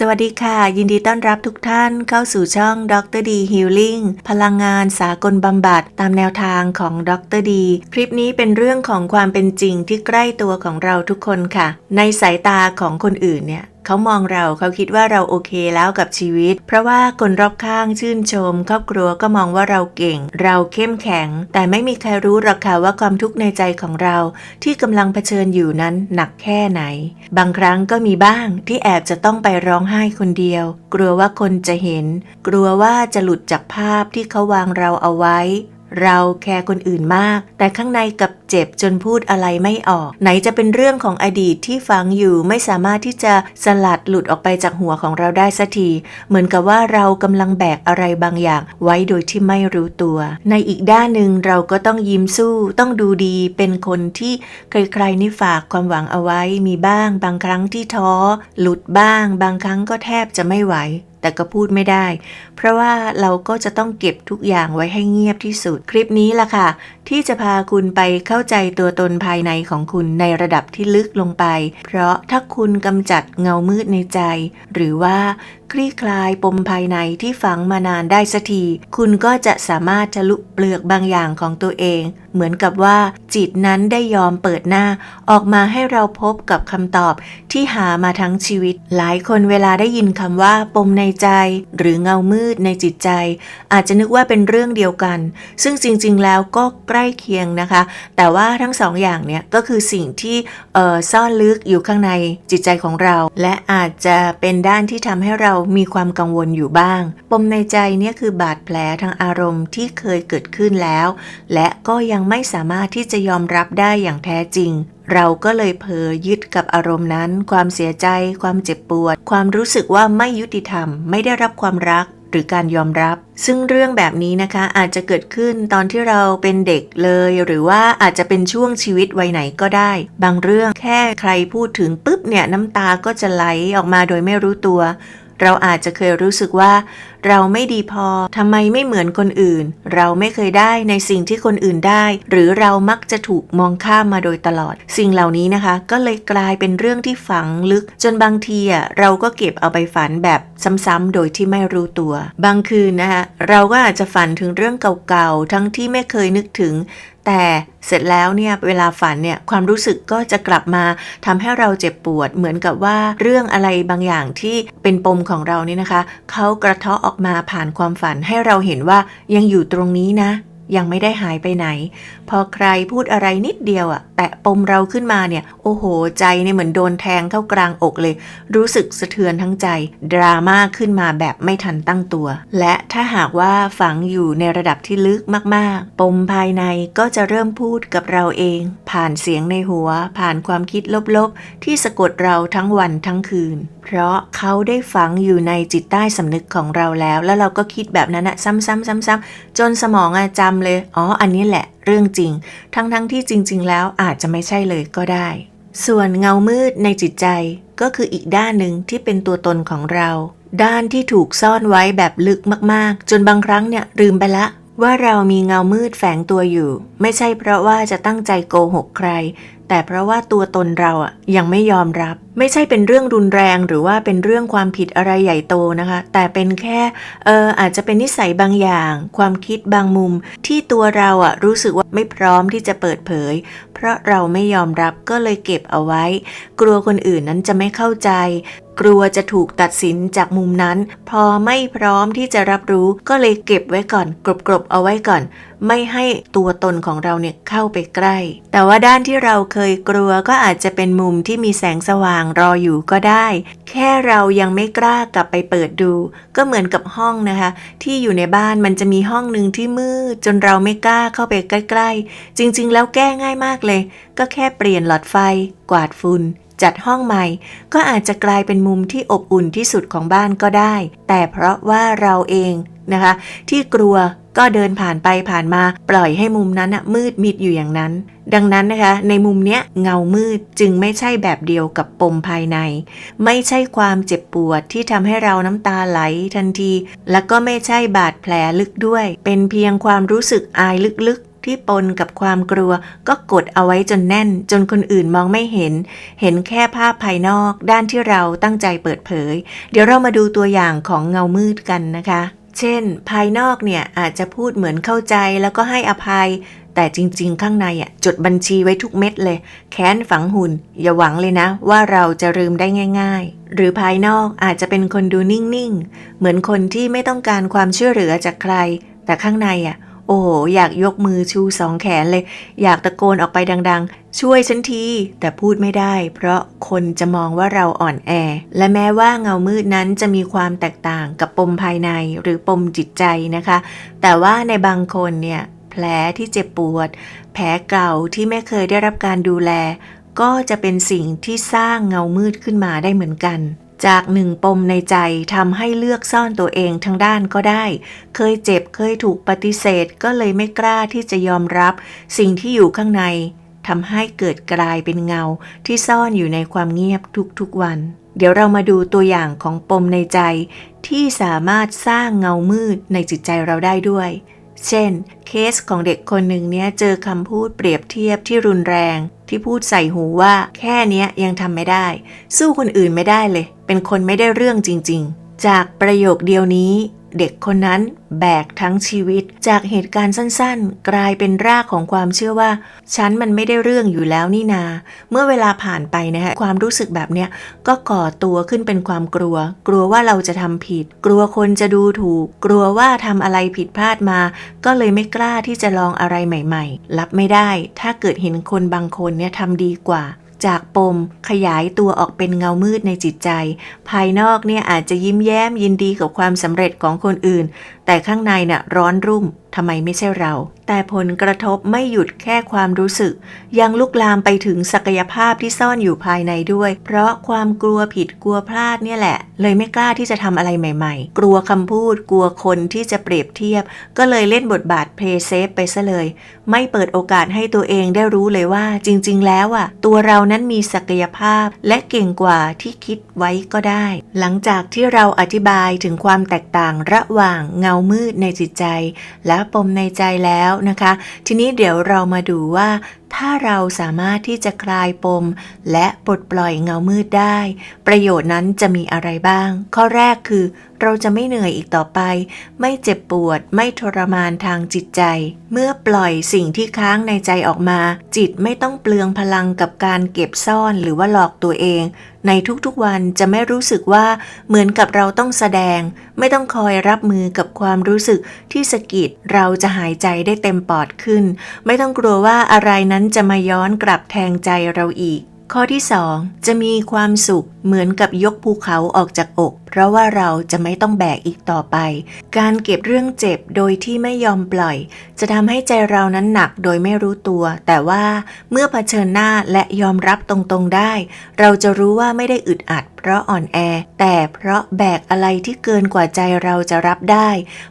สวัสดีค่ะ ยินดีต้อนรับทุกท่านเข้าสู่ช่องดรดีฮิลลิ่งพลังงานสากลบำบัดตามแนวทางของดรดีคลิปนี้เป็นเรื่องของความเป็นจริงที่ใกล้ตัวของเราทุกคนค่ะ ในสายตาของคนอื่นเนี่ย เขามองเราเขาคิดว่าเราโอเคแล้วกับชีวิต เพราะว่าคนรอบข้างชื่นชม ครอบครัวก็มองว่าเราเก่ง เราเข้มแข็ง แต่ไม่มีใครรู้หรอกค่ะว่าความทุกข์ในใจของเราที่กำลังเผชิญอยู่นั้นหนักแค่ไหน บางครั้งก็มีบ้างที่แอบจะต้องไปร้องไห้คนเดียว กลัวว่าคนจะเห็น กลัวว่าจะหลุดจากภาพที่เขาวางเราเอาไว้ เราแคร์คนอื่นมาก แต่ข้างในกับเจ็บจนพูดอะไรไม่ออก ไหนจะเป็นเรื่องของอดีตที่ฝังอยู่ไม่สามารถที่จะสลัดหลุดออกไปจากหัวของเราได้สักที เหมือนกับว่าเรากำลังแบกอะไรบางอย่าง ไว้โดยที่ไม่รู้ตัว ในอีกด้านหนึ่งเราก็ต้องยิ้มสู้ ต้องดูดีเป็นคนที่ใครๆนี่ฝากความหวังเอาไว้มีบ้าง บางครั้งที่ท้อ หลุดบ้าง บางครั้งก็แทบจะไม่ไหว แต่ก็พูดไม่ได้ เพราะว่าเราก็จะต้องเก็บทุกอย่างไว้ให้เงียบที่สุด คลิปนี้ล่ะค่ะ ที่จะพาคุณไปเข้าใจตัวตนภายในของคุณในระดับที่ลึกลงไป เพราะถ้าคุณกำจัดเงามืดในใจ หรือว่าคลี่คลายปมภายในที่ฝังมานานได้สักที คุณก็จะสามารถทะลุเปลือกบางอย่างของตัวเอง เหมือนกับว่า จิตนั้นได้ยอมเปิดหน้า ออกมาให้เราพบกับคำตอบที่หามาทั้งชีวิต หลายคนเวลาได้ยินคำว่า ปมในใจ หรือเงามืดในจิตใจ อาจจะนึกว่าเป็นเรื่องเดียวกัน ซึ่งจริง ๆ แล้วก็ใกล้เคียงนะคะ แต่ว่าทั้งสองอย่างเนี่ยก็คือสิ่งที่ออซ่อนลึกอยู่ข้างในจิตใจของเรา และอาจจะเป็นด้านที่ทำให้เรามีความกังวลอยู่บ้าง ปมในใจเนี่ยคือบาดแผลทางอารมณ์ที่เคยเกิดขึ้นแล้ว และก็ยังไม่สามารถที่จะยอมรับได้อย่างแท้จริง เราก็เลยเผลอยึดกับอารมณ์นั้น ความเสียใจ ความเจ็บปวด ความรู้สึกว่าไม่ยุติธรรม ไม่ได้รับความรักหรือการยอมรับ ซึ่งเรื่องแบบนี้นะคะอาจจะเกิดขึ้นตอนที่เราเป็นเด็กเลย หรือว่าอาจจะเป็นช่วงชีวิตวัยไหนก็ได้ บางเรื่องแค่ใครพูดถึงปุ๊บเนี่ยน้ำตาก็จะไหลออกมาโดยไม่รู้ตัว เราอาจจะเคยรู้สึกว่า เราไม่ดีพอ ทำไมไม่เหมือนคนอื่น เราไม่เคยได้ในสิ่งที่คนอื่นได้ หรือเรามักจะถูกมองข้ามมาโดยตลอด สิ่งเหล่านี้นะคะ ก็เลยกลายเป็นเรื่องที่ฝังลึก จนบางทีอะเราก็เก็บเอาไปฝันแบบซ้ำๆโดยที่ไม่รู้ตัว บางคืนนะคะเราก็อาจจะฝันถึงเรื่องเก่าๆ ทั้งที่ไม่เคยนึกถึง แต่เสร็จแล้วเนี่ยเวลาฝันเนี่ยความรู้สึกก็จะกลับมาทำให้เราเจ็บปวด เหมือนกับว่าเรื่องอะไรบางอย่างที่เป็นปมของเรานี่นะคะเขากระเทาะออกมาผ่านความฝันให้เราเห็นว่ายังอยู่ตรงนี้นะ ยังไม่ได้หายไปไหน พอใครพูดอะไรนิดเดียวอะแตะปมเราขึ้นมาเนี่ย โอ้โห ใจเนี่ยเหมือนโดนแทงเข้ากลางอกเลย รู้สึกสะเทือนทั้งใจ ดราม่าขึ้นมาแบบไม่ทันตั้งตัว และถ้าหากว่าฝังอยู่ในระดับที่ลึกมากๆ ปมภายในก็จะเริ่มพูดกับเราเอง ผ่านเสียงในหัว ผ่านความคิดลบๆ ที่สะกดเราทั้งวันทั้งคืน เพราะเขาได้ฝังอยู่ในจิตใต้สำนึกของเราแล้ว แล้วเราก็คิดแบบนั้นอะซ้ำๆๆๆ จนสมองอะจำเลย อ๋อ อันนี้แหละ เรื่องจริง ทั้งๆทที่จริง ๆ แล้วอาจจะไม่ใช่เลยก็ได้ ส่วนเงามืดในจิตใจก็คืออีกด้านหนึ่งที่เป็นตัวตนของเรา ด้านที่ถูกซ่อนไว้แบบลึกมากๆ จนบางครั้งเนี่ยลืมไปละว่าเรามีเงามืดแฝงตัวอยู่ ไม่ใช่เพราะว่าจะตั้งใจโกหกใคร แต่เพราะว่าตัวตนเราอะยังไม่ยอมรับ ไม่ใช่เป็นเรื่องรุนแรงหรือว่าเป็นเรื่องความผิดอะไรใหญ่โตนะคะ แต่เป็นแค่เอออาจจะเป็นนิสัยบางอย่าง ความคิดบางมุม ที่ตัวเราอะรู้สึกว่าไม่พร้อมที่จะเปิดเผย เพราะเราไม่ยอมรับก็เลยเก็บเอาไว้ กลัวคนอื่นนั้นจะไม่เข้าใจ กลัวจะถูกตัดสินจากมุมนั้น พอไม่พร้อมที่จะรับรู้ก็เลยเก็บไว้ก่อนกรบๆเอาไว้ก่อน ไม่ให้ตัวตนของเราเนี่ยเข้าไปใกล้ แต่ว่าด้านที่เราเคยกลัวก็อาจจะเป็นมุมที่มีแสงสว่างรออยู่ก็ได้ แค่เรายังไม่กล้ากลับไปเปิดดู ก็เหมือนกับห้องนะคะ ที่อยู่ในบ้านมันจะมีห้องหนึ่งที่มืดจนเราไม่กล้าเข้าไปใกล้ ๆ จริง ๆ แล้วแก้ง่ายมากเลย ก็แค่เปลี่ยนหลอดไฟ กวาดฝุ่น จัดห้องใหม่ ก็อาจจะกลายเป็นมุมที่อบอุ่นที่สุดของบ้านก็ได้ แต่เพราะว่าเราเองนะคะ ที่กลัวก็เดินผ่านไปผ่านมาปล่อยให้มุมนั้นนะมืดมิดอยู่อย่างนั้น ดังนั้นนะคะ ในมุมเนี้ยเงามืดจึงไม่ใช่แบบเดียวกับปมภายใน ไม่ใช่ความเจ็บปวดที่ทำให้เราน้ำตาไหลทันที และก็ไม่ใช่บาดแผลลึกด้วย เป็นเพียงความรู้สึกอายลึกๆ ที่ปนกับความกลัว ก็กดเอาไว้จนแน่น จนคนอื่นมองไม่เห็น เห็นแค่ภาพภายนอก ด้านที่เราตั้งใจเปิดเผย เดี๋ยวเรามาดูตัวอย่างของเงามืดกันนะคะ เช่น ภายนอกเนี่ยอาจจะพูดเหมือนเข้าใจแล้วก็ให้อภัย แต่จริง ๆ ข้างในอะจดบัญชีไว้ทุกเม็ดเลย แค้นฝังหุ่น อย่าหวังเลยนะ ว่าเราจะลืมได้ง่าย ๆ หรือภายนอกอาจจะเป็นคนดูนิ่ง ๆ เหมือนคนที่ไม่ต้องการความช่วยเหลือจากใคร แต่ข้างในอะ โอ้โหอยากยกมือชูสองแขนเลย อยากตะโกนออกไปดังๆ ช่วยฉันที แต่พูดไม่ได้ เพราะคนจะมองว่าเราอ่อนแอ และแม้ว่าเงามืดนั้นจะมีความแตกต่างกับปมภายในหรือปมจิตใจนะคะ แต่ว่าในบางคนเนี่ยแผลที่เจ็บปวด แผลเก่าที่ไม่เคยได้รับการดูแล ก็จะเป็นสิ่งที่สร้างเงามืดขึ้นมาได้เหมือนกัน จากหนึ่งปมในใจทำให้เลือกซ่อนตัวเองทั้งด้านก็ได้ เคยเจ็บเคยถูกปฏิเสธก็เลยไม่กล้าที่จะยอมรับ สิ่งที่อยู่ข้างในทำให้เกิดกลายเป็นเงาที่ซ่อนอยู่ในความเงียบทุกๆวัน เดี๋ยวเรามาดูตัวอย่างของปมในใจ ที่สามารถสร้างเงามืดในจิตใจเราได้ด้วย เช่น เคสของเด็กคนหนึ่งเนี้ยเจอคำพูดเปรียบเทียบที่รุนแรง ที่พูดใส่หูว่า แค่เนี้ยยังทำไม่ได้ สู้คนอื่นไม่ได้เลย เป็นคนไม่ได้เรื่องจริง ๆ จากประโยคเดียวนี้ เด็กคนนั้นแบกทั้งชีวิต จากเหตุการณ์สั้นๆ กลายเป็นรากของความเชื่อว่า ฉันมันไม่ได้เรื่องอยู่แล้วนี่นา เมื่อเวลาผ่านไปนะฮะความรู้สึกแบบเนี้ยก็ก่อตัวขึ้นเป็นความกลัว กลัวว่าเราจะทำผิด กลัวคนจะดูถูก กลัวว่าทำอะไรผิดพลาดมา ก็เลยไม่กล้าที่จะลองอะไรใหม่ ๆ รับไม่ได้ ถ้าเกิดเห็นคนบางคนเนี่ยทำดีกว่า จากปมขยายตัวออกเป็นเงามืดในจิตใจ ภายนอกเนี่ยอาจจะยิ้มแย้มยินดีกับความสำเร็จของคนอื่น แต่ข้างในน่ะร้อนรุ่มทำไมไม่ใช่เรา แต่ผลกระทบไม่หยุดแค่ความรู้สึก ยังลุกลามไปถึงศักยภาพที่ซ่อนอยู่ภายในด้วย เพราะความกลัวผิดกลัวพลาดเนี่ยแหละ เลยไม่กล้าที่จะทำอะไรใหม่ ๆ กลัวคำพูด กลัวคนที่จะเปรียบเทียบ ก็เลยเล่นบทบาทเพลย์เซฟไปซะเลย ไม่เปิดโอกาสให้ตัวเองได้รู้เลยว่า จริง ๆ แล้วอะตัวเรานั้นมีศักยภาพ และเก่งกว่าที่คิดไว้ก็ได้ หลังจากที่เราอธิบายถึงความแตกต่างระหว่างเงามืดในจิตใจ และปมในใจแล้วนะคะ ทีนี้เดี๋ยวเรามาดูว่าถ้าเราสามารถที่จะคลายปม และปลดปล่อยเงามืดได้ ประโยชน์นั้นจะมีอะไรบ้าง ข้อแรกคือ เราจะไม่เหนื่อยอีกต่อไป ไม่เจ็บปวด ไม่ทรมานทางจิตใจ เมื่อปล่อยสิ่งที่ค้างในใจออกมา จิตไม่ต้องเปลืองพลังกับการเก็บซ่อนหรือว่าหลอกตัวเอง ในทุกๆวันจะไม่รู้สึกว่าเหมือนกับเราต้องแสดง ไม่ต้องคอยรับมือกับความรู้สึกที่สะกิดเราจะหายใจได้เต็มปอดขึ้น ไม่ต้องกลัวว่าอะไรนั้นจะมาย้อนกลับแทงใจเราอีก ข้อที่ 2 จะมีความสุขเหมือนกับยกภูเขาออกจากอก เพราะว่าเราจะไม่ต้องแบกอีกต่อไป การเก็บเรื่องเจ็บโดยที่ไม่ยอมปล่อย จะทำให้ใจเรานั้นหนักโดยไม่รู้ตัว แต่ว่าเมื่อเผชิญหน้าและยอมรับตรงๆได้ เราจะรู้ว่าไม่ได้อึดอัดเพราะอ่อนแอ แต่เพราะแบกอะไรที่เกินกว่าใจเราจะรับได้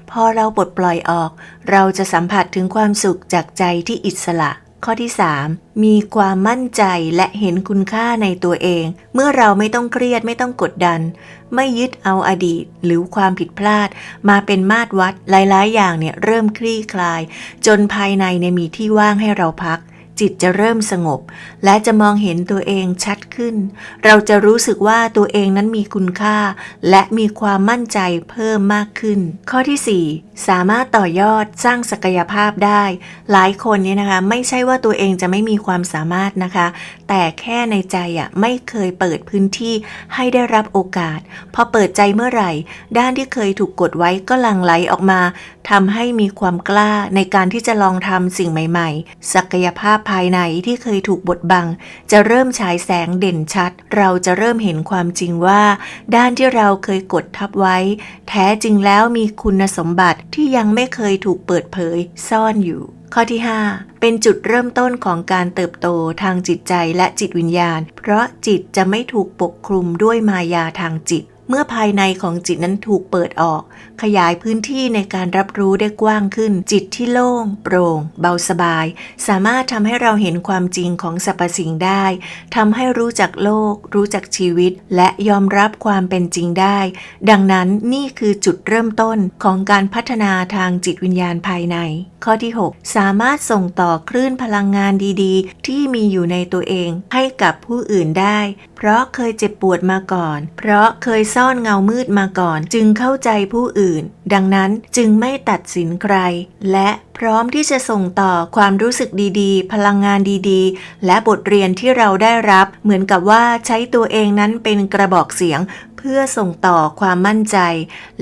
พอเราปลดปล่อยออก เราจะสัมผัสถึงความสุขจากใจที่อิสระ ข้อที่ 3 มีความมั่นใจและเห็นคุณค่าในตัวเอง เมื่อเราไม่ต้องเครียดไม่ต้องกดดัน ไม่ยึดเอาอดีตหรือความผิดพลาด มาเป็นมาตรวัดหลายๆ อย่างเนี่ยเริ่มคลี่คลาย จนภายในเนี่ยมีที่ว่างให้เราพัก จิตจะเริ่มสงบ และจะมองเห็นตัวเองชัดขึ้น เราจะรู้สึกว่าตัวเองนั้นมีคุณค่า และมีความมั่นใจเพิ่มมากขึ้น ข้อที่ 4 สามารถต่อยอดสร้างศักยภาพได้ หลายคนเนี่ยนะคะ ไม่ใช่ว่าตัวเองจะไม่มีความสามารถนะคะ แต่แค่ในใจอะไม่เคยเปิดพื้นที่ให้ได้รับโอกาส พอเปิดใจเมื่อไหร่ ด้านที่เคยถูกกดไว้ก็ลังไหลออกมาทำให้มีความกล้าในการที่จะลองทำสิ่งใหม่ ๆ ศักยภาพภายในที่เคยถูกบดบัง จะเริ่มฉายแสงเด่นชัด เราจะเริ่มเห็นความจริงว่า ด้านที่เราเคยกดทับไว้ แท้จริงแล้วมีคุณสมบัติที่ยังไม่เคยถูกเปิดเผยซ่อนอยู่ข้อที่ 5 เป็นจุดเริ่มต้นของการเติบโตทางจิตใจและจิตวิญญาณ เพราะจิตจะไม่ถูกปกคลุมด้วยมายาทางจิต เมื่อภายในของจิตนั้นถูกเปิดออก ขยายพื้นที่ในการรับรู้ได้กว้างขึ้น จิตที่โล่ง โปร่ง เบาสบาย สามารถทำให้เราเห็นความจริงของสรรพสิ่งได้ทำให้รู้จักโลก รู้จักชีวิต และยอมรับความเป็นจริงได้ ดังนั้นนี่คือจุดเริ่มต้นของการพัฒนาทางจิตวิญญาณภายใน ข้อที่ 6 สามารถส่งต่อคลื่นพลังงานดีๆ ที่มีอยู่ในตัวเองให้กับผู้อื่นได้ เพราะเคยเจ็บปวดมาก่อน เพราะเคยซ่อนเงามืดมาก่อน จึงเข้าใจผู้อื่น ดังนั้นจึงไม่ตัดสินใคร และพร้อมที่จะส่งต่อความรู้สึกดีๆ พลังงานดีๆ และบทเรียนที่เราได้รับ เหมือนกับว่าใช้ตัวเองนั้นเป็นกระบอกเสียง พื่อส่งต่อความมั่นใจ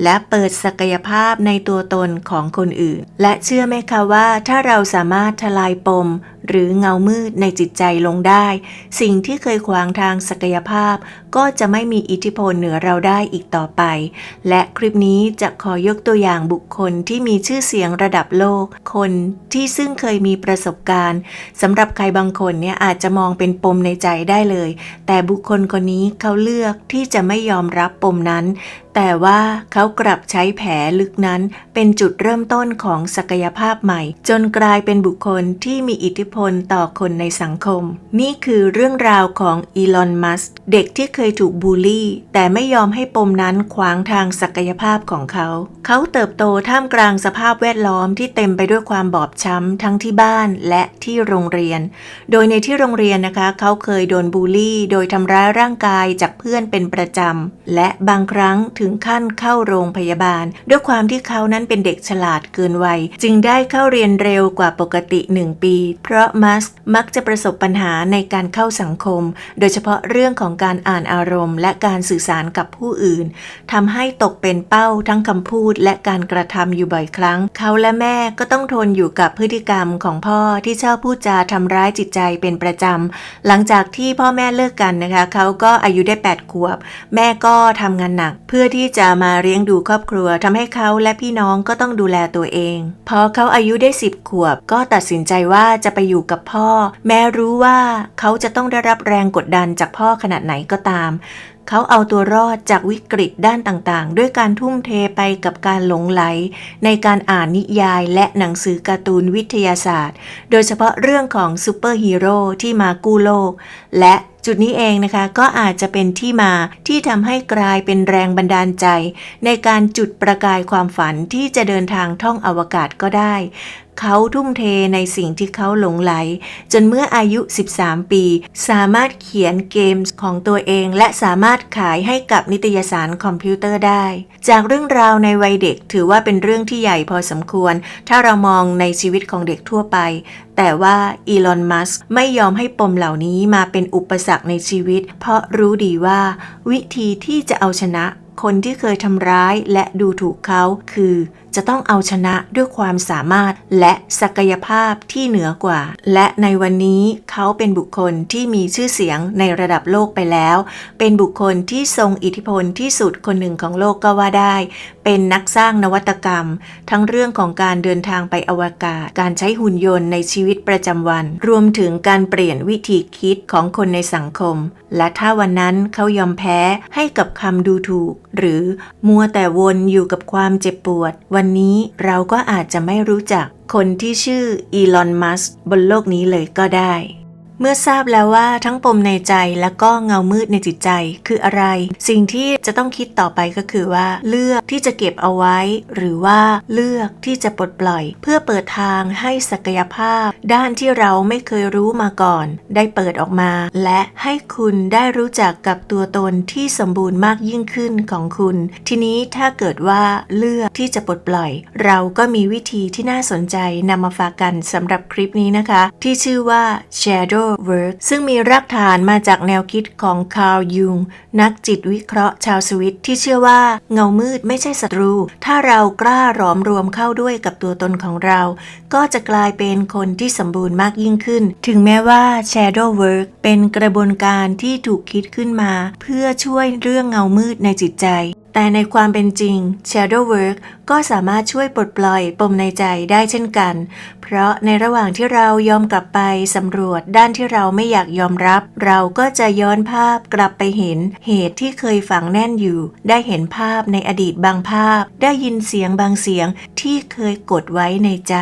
และเปิดศักยภาพในตัวตนของคนอื่น และเชื่อไหมคะว่าถ้าเราสามารถทลายปม หรือเงามืดในจิตใจลงได้ สิ่งที่เคยขวางทางศักยภาพ ก็จะไม่มีอิทธิพลเหนือเราได้อีกต่อไป และคลิปนี้จะขอยกตัวอย่างบุคคลที่มีชื่อเสียงระดับโลก คนที่ซึ่งเคยมีประสบการณ์สำหรับใครบางคนเนี่ยอาจจะมองเป็นปมในใจได้เลย แต่บุคคลคนนี้เขาเลือกที่จะไม่ยอมรับปมนั้น แต่ว่าเขากลับใช้แผลลึกนั้นเป็นจุดเริ่มต้นของศักยภาพใหม่ จนกลายเป็นบุคคลที่มีอิทธิพลต่อคนในสังคม นี่คือเรื่องราวของอีลอน มัสก์เด็กที่เคยถูกบูลลี่ แต่ไม่ยอมให้ปมนั้นขวางทางศักยภาพของเขา เขาเติบโตท่ามกลางสภาพแวดล้อมที่เต็มไปด้วยความบอบช้ำทั้งที่บ้านและที่โรงเรียน โดยในที่โรงเรียนนะคะเขาเคยโดนบูลลี่ โดยทำร้ายร่างกายจากเพื่อนเป็นประจำและบางครั้งถถึงขั้นเข้าโรงพยาบาล ด้วยความที่เขานั้นเป็นเด็กฉลาดเกินวัย จึงได้เข้าเรียนเร็วกว่าปกติหนึ่งปี เพราะมัสมักจะประสบปัญหาในการเข้าสังคม โดยเฉพาะเรื่องของการอ่านอารมณ์ และการสื่อสารกับผู้อื่นทำให้ตกเป็นเป้าทั้งคำพูดและการกระทำอยู่บ่อยครั้ง เขาและแม่ก็ต้องทนอยู่กับพฤติกรรมของพ่อที่ชอบพูดจาทำร้ายจิตใจเป็นประจำหลังจากที่พ่อแม่เลิกกันนะคะ เขาก็อายุได้ 8 ขวบ แม่ก็ทำงานหนักเพื่อที่จะมาเลี้ยงดูครอบครัวทำให้เขาและพี่น้องก็ต้องดูแลตัวเอง พอเขาอายุได้10ขวบ ก็ตัดสินใจว่าจะไปอยู่กับพ่อ แม้รู้ว่าเขาจะต้องได้รับแรงกดดันจากพ่อขนาดไหนก็ตามเขาเอาตัวรอดจากวิกฤตด้านต่างๆ ด้วยการทุ่มเทไปกับการหลงไหล ในการอ่านนิยายและหนังสือการ์ตูนวิทยาศาสตร์ โดยเฉพาะเรื่องของซูเปอร์ฮีโร่ที่มากู้โลก และ จุดนี้เองนะคะก็อาจจะเป็นที่มาที่ทำให้กลายเป็นแรงบันดาลใจ ในการจุดประกายความฝันที่จะเดินทางท่องอวกาศก็ได้ เขาทุ่มเทในสิ่งที่เขาหลงไหล จนเมื่ออายุ 13 ปี สามารถเขียนเกมของตัวเอง และสามารถขายให้กับนิตยสารคอมพิวเตอร์ได้ จากเรื่องราวในวัยเด็กถือว่าเป็นเรื่องที่ใหญ่พอสมควร ถ้าเรามองในชีวิตของเด็กทั่วไป แต่ว่าอีลอน มัสก์ไม่ยอมให้ปมเหล่านี้มาเป็นอุปสรรคในชีวิต เพราะรู้ดีว่า วิธีที่จะเอาชนะ คนที่เคยทำร้ายและดูถูกเขาคือ จะต้องเอาชนะด้วยความสามารถและศักยภาพที่เหนือกว่า และในวันนี้เขาเป็นบุคคลที่มีชื่อเสียงในระดับโลกไปแล้ว เป็นบุคคลที่ทรงอิทธิพลที่สุดคนหนึ่งของโลกก็ว่าได้ เป็นนักสร้างนวัตกรรม ทั้งเรื่องของการเดินทางไปอวกาศ การใช้หุ่นยนต์ในชีวิตประจำวัน รวมถึงการเปลี่ยนวิธีคิดของคนในสังคม และถ้าวันนั้นเขายอมแพ้ให้กับคำดูถูก หรือมัวแต่วนอยู่กับความเจ็บปวดวันันนี้เราก็อาจจะไม่รู้จักคนที่ชื่ออีลอน มัสก์บนโลกนี้เลยก็ได้ เมื่อทราบแล้วว่าทั้งปมในใจและก็เงามืดในจิตใจคืออะไร สิ่งที่จะต้องคิดต่อไปก็คือว่า เลือกที่จะเก็บเอาไว้ หรือว่าเลือกที่จะปลดปล่อย เพื่อเปิดทางให้ศักยภาพ ด้านที่เราไม่เคยรู้มาก่อน ได้เปิดออกมา และให้คุณได้รู้จักกับตัวตนที่สมบูรณ์มากยิ่งขึ้นของคุณ ทีนี้ถ้าเกิดว่าเลือกที่จะปลดปล่อย เราก็มีวิธีที่น่าสนใจนำมาฝากกันสำหรับคลิปนี้นะคะ ที่ชื่อว่า Shadow Work ซึ่งมีรากฐานมาจากแนวคิดของคาร์ลยุง นักจิตวิเคราะห์ชาวสวิตที่เชื่อว่าเงามืดไม่ใช่ศัตรู ถ้าเรากล้าหลอมรวมเข้าด้วยกับตัวตนของเรา ก็จะกลายเป็นคนที่สมบูรณ์มากยิ่งขึ้น ถึงแม้ว่า Shadow Work เป็นกระบวนการที่ถูกคิดขึ้นมา เพื่อช่วยเรื่องเงามืดในจิตใจ แต่ในความเป็นจริง Shadow Work ก็สามารถช่วยปลดปล่อยปมในใจได้เช่นกัน เพราะในระหว่างที่เรายอมกลับไปสำรวจด้านที่เราไม่อยากยอมรับ เราก็จะย้อนภาพกลับไปเห็นเหตุที่เคยฝังแน่นอยู่ ได้เห็นภาพในอดีตบางภาพ ได้ยินเสียงบางเสียงที่เคยกดไว้ในใจ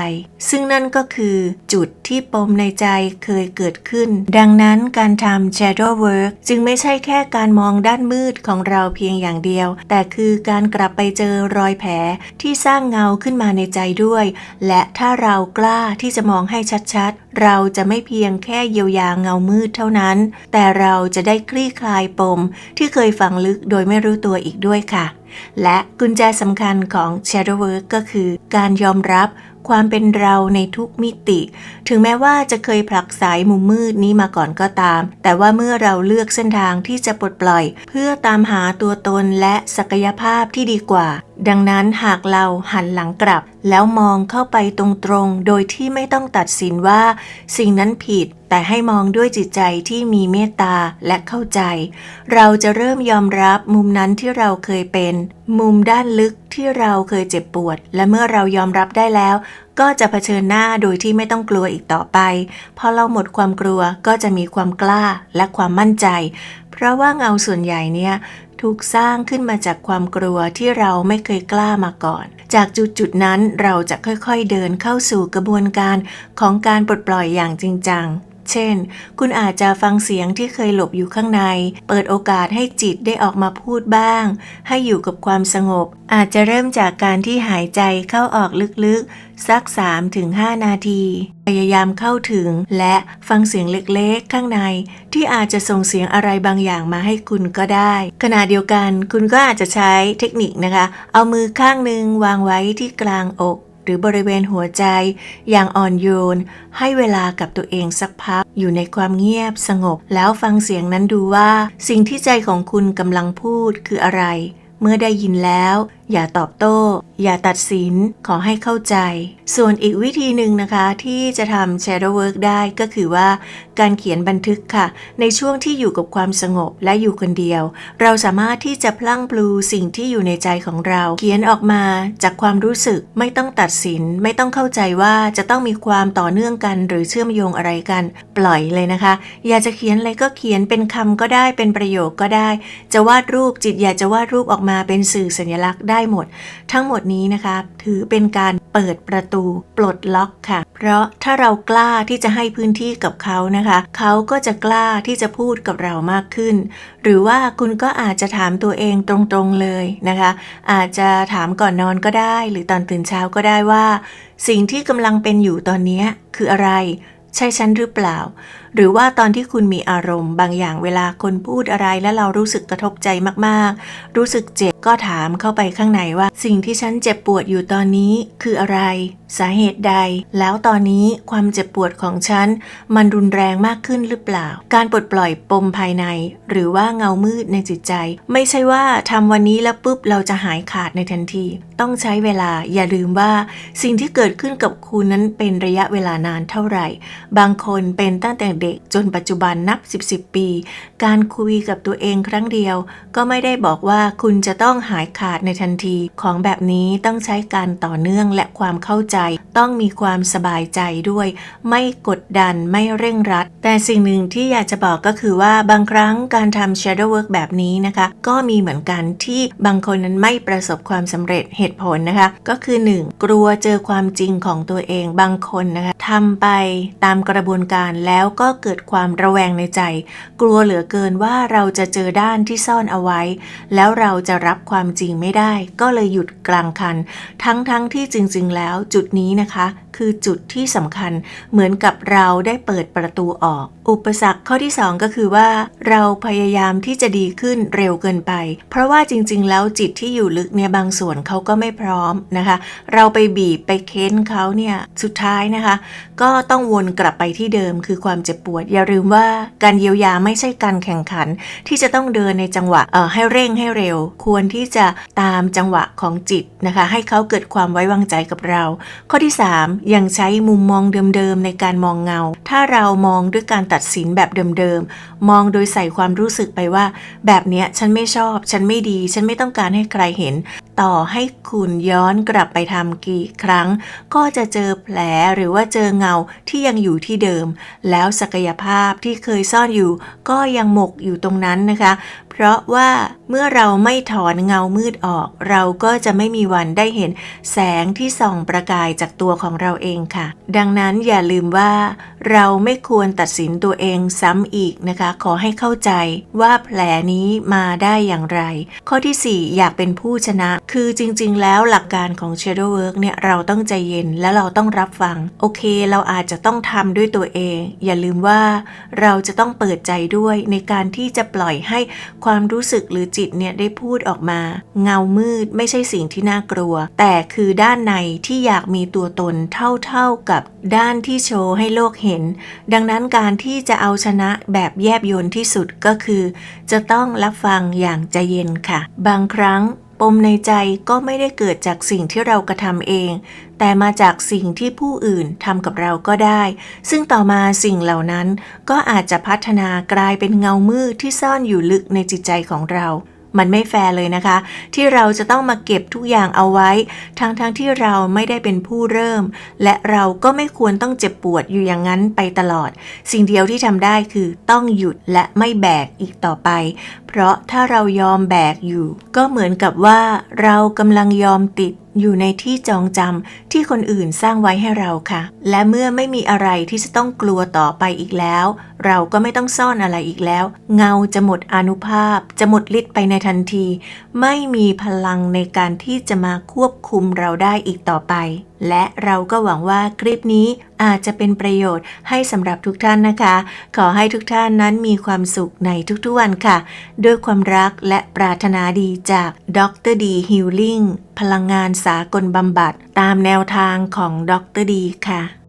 ซึ่งนั่นก็คือจุดที่ปมในใจเคยเกิดขึ้น ดังนั้นการทำ Shadow Work จึงไม่ใช่แค่การมองด้านมืดของเราเพียงอย่างเดียว แต่คือการกลับไปเจอรอยแผลที่สร้างเงาขึ้นมาในใจด้วย และถ้าเรากล้าที่จะมองให้ชัดๆ เราจะไม่เพียงแค่เยียวยาเงามืดเท่านั้น แต่เราจะได้คลี่คลายปม ที่เคยฝังลึกโดยไม่รู้ตัวอีกด้วยค่ะ และกุญแจสำคัญของ Shadow Work ก็คือการยอมรับ ความเป็นเราในทุกมิติ ถึงแม้ว่าจะเคยผลักสายมุมมืดนี้มาก่อนก็ตาม แต่ว่าเมื่อเราเลือกเส้นทางที่จะปลดปล่อย เพื่อตามหาตัวตนและศักยภาพที่ดีกว่าดังนั้นหากเราหันหลังกลับ แล้วมองเข้าไปตรงๆ โดยที่ไม่ต้องตัดสินว่า สิ่งนั้นผิด แต่ให้มองด้วยจิตใจที่มีเมตตาและเข้าใจ เราจะเริ่มยอมรับมุมนั้นที่เราเคยเป็น มุมด้านลึกที่เราเคยเจ็บปวด และเมื่อเรายอมรับได้แล้ว ก็จะเผชิญหน้าโดยที่ไม่ต้องกลัวอีกต่อไป พอเราหมดความกลัวก็จะมีความกล้าและความมั่นใจ เพราะว่าเงาส่วนใหญ่เนี่ย ถูกสร้างขึ้นมาจากความกลัวที่เราไม่เคยกล้ามาก่อน จากจุดจุดนั้นเราจะค่อยๆเดินเข้าสู่กระบวนการของการปลดปล่อยอย่างจริงจัง เช่น คุณอาจจะฟังเสียงที่เคยหลบอยู่ข้างใน เปิดโอกาสให้จิตได้ออกมาพูดบ้าง ให้อยู่กับความสงบ อาจจะเริ่มจากการที่หายใจเข้าออกลึกๆ สัก 3-5 นาที พยายามเข้าถึง และฟังเสียงเล็กๆ ข้างใน ที่อาจจะส่งเสียงอะไรบางอย่างมาให้คุณก็ได้ ขณะเดียวกันคุณก็อาจจะใช้เทคนิคนะคะ เอามือข้างหนึ่งวางไว้ที่กลางอก หรือบริเวณหัวใจ อย่างอ่อนโยน ให้เวลากับตัวเองสักพัก อยู่ในความเงียบสงบ แล้วฟังเสียงนั้นดูว่า สิ่งที่ใจของคุณกำลังพูดคืออะไร เมื่อได้ยินแล้วอย่าตอบโต้ อย่าตัดสิน ขอให้เข้าใจ ส่วนอีกวิธีหนึ่งนะคะที่จะทำ shadow work ได้ก็คือว่า การเขียนบันทึกค่ะ ในช่วงที่อยู่กับความสงบและอยู่คนเดียว เราสามารถที่จะพลั่งพลูสิ่งที่อยู่ในใจของเรา เขียนออกมาจากความรู้สึกไม่ต้องตัดสิน ไม่ต้องเข้าใจว่าจะต้องมีความต่อเนื่องกัน หรือเชื่อมโยงอะไรกัน ปล่อยเลยนะคะ อยากจะเขียนอะไรก็เขียนเป็นคำก็ได้เป็นประโยคก็ได้ จะวาดรูปจิตอยากจะวาดรูปออกมาเป็นสื่อสัญลักษณ์ได้หมด ทั้งหมดนี้นะคะ ถือเป็นการเปิดประตูปลดล็อกค่ะ เพราะถ้าเรากล้าที่จะให้พื้นที่กับเขานะคะ เขาก็จะกล้าที่จะพูดกับเรามากขึ้น หรือว่าคุณก็อาจจะถามตัวเองตรงๆเลยนะคะ อาจจะถามก่อนนอนก็ได้ หรือตอนตื่นเช้าก็ได้ว่า สิ่งที่กำลังเป็นอยู่ตอนนี้คืออะไร ใช่ฉันหรือเปล่า หรือว่าตอนที่คุณมีอารมณ์ บางอย่างเวลาคนพูดอะไรแล้วเรารู้สึกกระทบใจมากๆ รู้สึกเจ็บก็ถามเข้าไปข้างในว่า สิ่งที่ฉันเจ็บปวดอยู่ตอนนี้คืออะไร สาเหตุใด แล้วตอนนี้ความเจ็บปวดของฉัน มันรุนแรงมากขึ้นหรือเปล่า การปลดปล่อยปมภายใน หรือว่าเงามืดในจิตใจ ไม่ใช่ว่าทำวันนี้แล้วปุ๊บเราจะหายขาดในทันที ต้องใช้เวลาอย่าลืมว่าสิ่งที่เกิดขึ้นกับคุณนั้นเป็นระยะเวลานานเท่าไหร่ บางคนเป็นตั้งแต่เด็กจนปัจจุบันนับ 10 10 ปี การคุยกับตัวเองครั้งเดียว ก็ไม่ได้บอกว่าคุณจะต้องหายขาดในทันที ของแบบนี้ต้องใช้การต่อเนื่องและความเข้าใจ ต้องมีความสบายใจด้วย ไม่กดดันไม่เร่งรัด แต่สิ่งหนึ่งที่อยากจะบอกก็คือว่าบางครั้งการทำ shadow work แบบนี้นะคะ ก็มีเหมือนกันที่บางคนนั้นไม่ประสบความสำเร็จเหตุผลนะคะ ก็คือ 1. กลัวเจอความจริงของตัวเองบางคนนะคะทำไปตามกระบวนการแล้วก็เกิดความระแวงในใจ กลัวเหลือเกินว่าเราจะเจอด้านที่ซ่อนเอาไว้ แล้วเราจะรับความจริงไม่ได้ ก็เลยหยุดกลางคัน ทั้งๆทที่จริงๆ แล้วจุดนี้นะคะคือจุดที่สำคัญเหมือนกับเราได้เปิดประตูออก อุปสรรคข้อที่ 2 ก็คือว่า เราพยายามที่จะดีขึ้นเร็วเกินไป เพราะว่าจริง ๆ แล้วจิตที่อยู่ลึกเนี่ยบางส่วนเขาก็ไม่พร้อมนะคะ เราไปบีบไปเค้นเขาเนี่ยสุดท้ายนะคะ ก็ต้องวนกลับไปที่เดิมคือความเจ็บปวด อย่าลืมว่าการเยียวยาไม่ใช่การแข่งขัน ที่จะต้องเดินในจังหวะเอ่อให้เร่งให้เร็ว ควรที่จะตามจังหวะของจิตนะคะ ให้เขาเกิดความไว้วางใจกับเรา ข้อที่ 3ยังใช้มุมมองเดิมๆในการมองเงา ถ้าเรามองด้วยการตัดสินแบบเดิมๆ มองโดยใส่ความรู้สึกไปว่า แบบเนี้ยฉันไม่ชอบ ฉันไม่ดี ฉันไม่ต้องการให้ใครเห็นต่อให้คุณย้อนกลับไปทำกี่ครั้ง ก็จะเจอแผลหรือว่าเจอเงาที่ยังอยู่ที่เดิม แล้วศักยภาพที่เคยซ่อนอยู่ ก็ยังหมกอยู่ตรงนั้นนะคะ เพราะว่าเมื่อเราไม่ถอนเงามืดออก เราก็จะไม่มีวันได้เห็นแสงที่ส่องประกายจากตัวของเราเองค่ะ ดังนั้นอย่าลืมว่า เราไม่ควรตัดสินตัวเองซ้ำอีกนะคะ ขอให้เข้าใจว่าแผลนี้มาได้อย่างไร ข้อที่ 4 อยากเป็นผู้ชนะคือจริง ๆ แล้วหลักการของ Shadow Work เนี่ยเราต้องใจเย็นและเราต้องรับฟัง โอเค เราอาจจะต้องทำด้วยตัวเอง อย่าลืมว่าเราจะต้องเปิดใจด้วยในการที่จะปล่อยให้ความรู้สึกหรือจิตเนี่ยได้พูดออกมา เงามืดไม่ใช่สิ่งที่น่ากลัว แต่คือด้านในที่อยากมีตัวตนเท่าๆกับด้านที่โชว์ให้โลกเห็น ดังนั้นการที่จะเอาชนะแบบแยบยลที่สุดก็คือ จะต้องรับฟังอย่างใจเย็นค่ะ บางครั้ง ปมในใจก็ไม่ได้เกิดจากสิ่งที่เรากระทำเอง แต่มาจากสิ่งที่ผู้อื่นทำกับเราก็ได้ ซึ่งต่อมาสิ่งเหล่านั้นก็อาจจะพัฒนากลายเป็นเงามืดที่ซ่อนอยู่ลึกในจิตใจของเรา มันไม่แฟร์เลยนะคะ ที่เราจะต้องมาเก็บทุกอย่างเอาไว้ ทั้งๆทที่เราไม่ได้เป็นผู้เริ่ม และเราก็ไม่ควรต้องเจ็บปวดอยู่อย่างนั้นไปตลอด สิ่งเดียวที่ทำได้คือต้องหยุดและไม่แบกอีกต่อไป เพราะถ้าเรายอมแบกอยู่ ก็เหมือนกับว่าเรากำลังยอมติด อยู่ในที่จองจำที่คนอื่นสร้างไว้ให้เราค่ะ และเมื่อไม่มีอะไรที่จะต้องกลัวต่อไปอีกแล้ว เราก็ไม่ต้องซ่อนอะไรอีกแล้ว เงาจะหมดอนุภาพ จะหมดฤทธิ์ไปในทันที ไม่มีพลังในการที่จะมาควบคุมเราได้อีกต่อไป และเราก็หวังว่าคลิปนี้อาจจะเป็นประโยชน์ให้สำหรับทุกท่านนะคะ ขอให้ทุกท่านนั้นมีความสุขในทุกๆวันค่ะ ด้วยความรักและปรารถนาดีจากดรดีฮิลลิ่งพลังงานสากลบำบัด ตามแนวทางของดรดีค่ะ